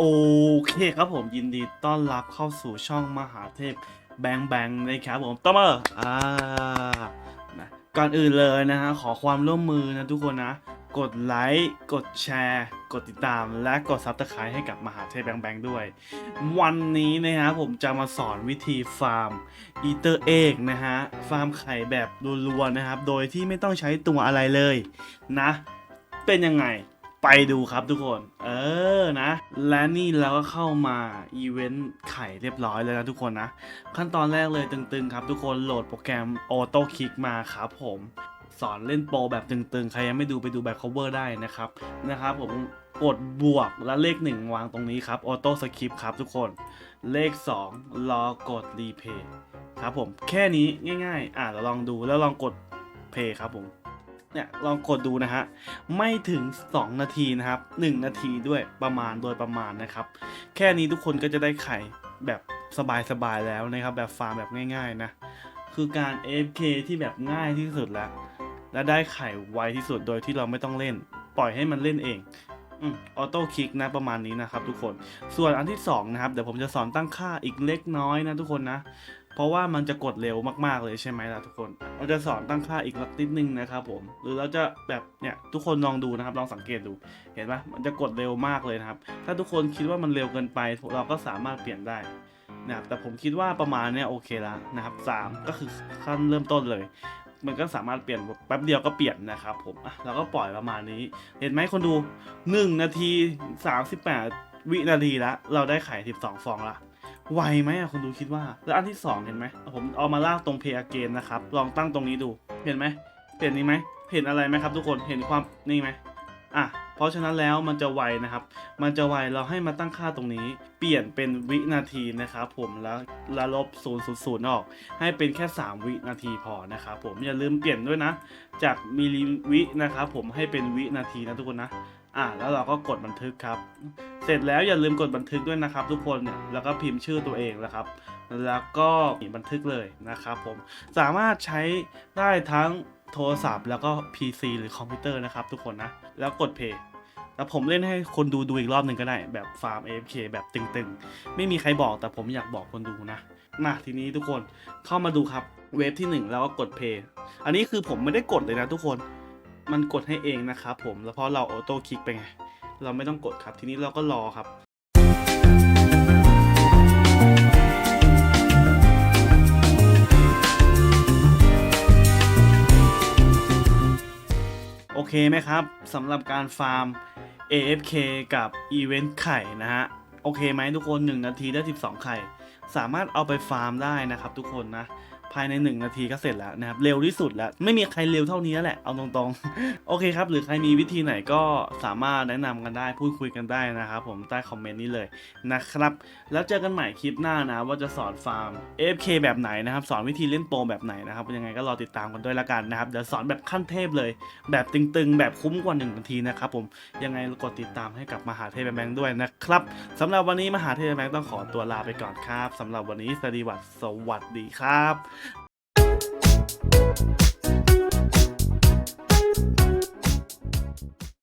โอเคครับผมยินดีต้อนรับเข้าสู่ช่องมหาเทพแบงแบงนะครับผมต้อมเออ่านะก่อนอื่นเลยนะฮะขอความร่วมมือนะทุกคนนะ กดไลค์กดแชร์ กดติดตามและกดซับสไครต์ให้กับมหาเทพแบงแบงด้วย วันนี้นะฮะผมจะมาสอนวิธีฟาร์มอีเตอร์เอกนะฮะฟาร์มไข่แบบรัวๆนะครับ โดยที่ไม่ต้องใช้ตัวอะไรเลยนะ เป็นยังไง ไปดูครับทุกคน เออนะ และนี่เราก็เข้ามาอีเวนต์ไข่เรียบร้อยแล้วนะทุกคนนะ ขั้นตอนแรกเลยตึงๆครับทุกคนโหลดโปรแกรม Auto Kick มาครับผมสอนเล่นโปรแบบตึงๆ ใครยังไม่ดูไปดูแบบ cover ได้นะครับนะครับผมกดบวกและเลข 1 วางตรงนี้ครับ Auto Skip ครับทุกคนเลข 2 รอกด Replay ครับผมแค่นี้ง่าย ๆ อะเราลองดูแล้วลองกด Play ครับผม เนี่ยลองกดดูนะฮะไม่ถึง 2 นาทีนะครับ 1 นาทีด้วยประมาณโดยประมาณนะครับ แค่นี้ทุกคนก็จะได้ไข่แบบสบายๆแล้วนะครับ แบบฟาร์มแบบง่ายๆนะคือการ AFK ที่แบบง่ายที่สุดแล้วและได้ไข่ไวที่สุดโดยที่เราไม่ต้องเล่น ปล่อยให้มันเล่นเองออโต้คลิกนะประมาณนี้นะครับทุกคน ส่วนอันที่สองนะครับเดี๋ยวผมจะสอนตั้งค่าอีกเล็กน้อยนะทุกคนนะ เพราะว่ามันจะกดเร็วมากๆเลยใช่ไหมล่ะทุกคน เราจะสอนตั้งค่าอีกนิดนึงนะครับผม หรือเราจะแบบเนี่ยทุกคนลองดูนะครับลองสังเกตดู เห็นปะมันจะกดเร็วมากเลยนะครับ ถ้าทุกคนคิดว่ามันเร็วเกินไป เราก็สามารถเปลี่ยนได้นะครับแต่ผมคิดว่าประมาณเนี้ยโอเคแล้วนะครับสามก็คือขั้นเริ่มต้นเลย มันก็สามารถเปลี่ยนแป๊บเดียวก็เปลี่ยนนะครับผมอะเราก็ปล่อยประมาณนี้ เห็นไหมคนดู 1 นาที 38 วินาทีละเราได้ไข่12 ฟองละ ไวไหมอะคุณดูคิดว่า แล้วอันที่ 2 เห็นไหมผมเอามาลากตรงเพย์เกนนะครับ ลองตั้งตรงนี้ดู เห็นไหมเห็นนี้ไหมเห็นอะไรไหมครับ ทุกคนเห็นความนี่ไหมอะเพราะฉะนั้นแล้วมันจะไวนะครับ มันจะไวเราให้มาตั้งค่าตรงนี้ เปลี่ยนเป็นวินาทีนะครับผมแล้วละลบ0 0 0ออก ให้เป็นแค่ 3 วินาทีพอนะครับผมอย่าลืมเปลี่ยนด้วยนะ จากมิลลิวินะครับผมให้เป็นวินาทีนะทุกคนนะ อะแล้วเราก็กดบันทึกครับ เสร็จแล้วอย่าลืมกดบันทึกด้วยนะครับ ทุกคนเนี่ยแล้วก็พิมพ์ชื่อตัวเองนะครับ แล้วก็บันทึกเลยนะครับผมสามารถใช้ได้ทั้งโทรศัพท์ แล้วก็ PC หรือคอมพิวเตอร์นะครับ ทุกคนนะแล้วกดเพย์แล้วผมเล่นให้คนดูดูอีกรอบหนึ่งก็ได้ แบบฟาร์ม AFK แบบตึงๆ ไม่มีใครบอกแต่ผมอยากบอกคนดูนะมาทีนี้ทุกคนเข้ามาดูครับเวฟที่ 1 แล้วก็กดเพย์อันนี้คือผมไม่ได้กดเลยนะทุกคน มันกดให้เองนะครับผมแล้วเพราะเราออโต้คลิกไปไง เราไม่ต้องกดครับ ทีนี้เราก็รอครับโอเคไหมครับสำหรับการฟาร์ม AFK กับอีเวนต์ไข่นะฮะ โอเคไหมทุกคน 1 นาทีได้ 12 ไข่ สามารถเอาไปฟาร์มได้นะครับทุกคนนะ ภายใน 1 นาทีก็เสร็จแล้วนะครับ เร็วที่สุดแล้ว ไม่มีใครเร็วเท่านี้แหละ เอาตรงๆ โอเคครับ หรือใครมีวิธีไหนก็สามารถแนะนำกันได้ พูดคุยกันได้นะครับผมใต้คอมเมนต์นี้เลยนะครับ แล้วเจอกันใหม่คลิปหน้านะ ว่าจะสอนฟาร์ม AFK แบบไหนนะครับ สอนวิธีเล่นโปรแบบไหนนะครับ ยังไงก็รอติดตามกันด้วยละกันนะครับ เดี๋ยวสอนแบบขั้นเทพเลย แบบตึงๆ แบบคุ้มกว่า1นาทีนะครับผม ยังไงกดติดตามให้กับมหาเทพแบงค์ด้วยนะครับสำหรับวันนี้มหาเทพแบงค์ต้องขอตัวลาไปก่อนครับสำหรับวันนี้สวัสดีสวัสดีครับ Thank you.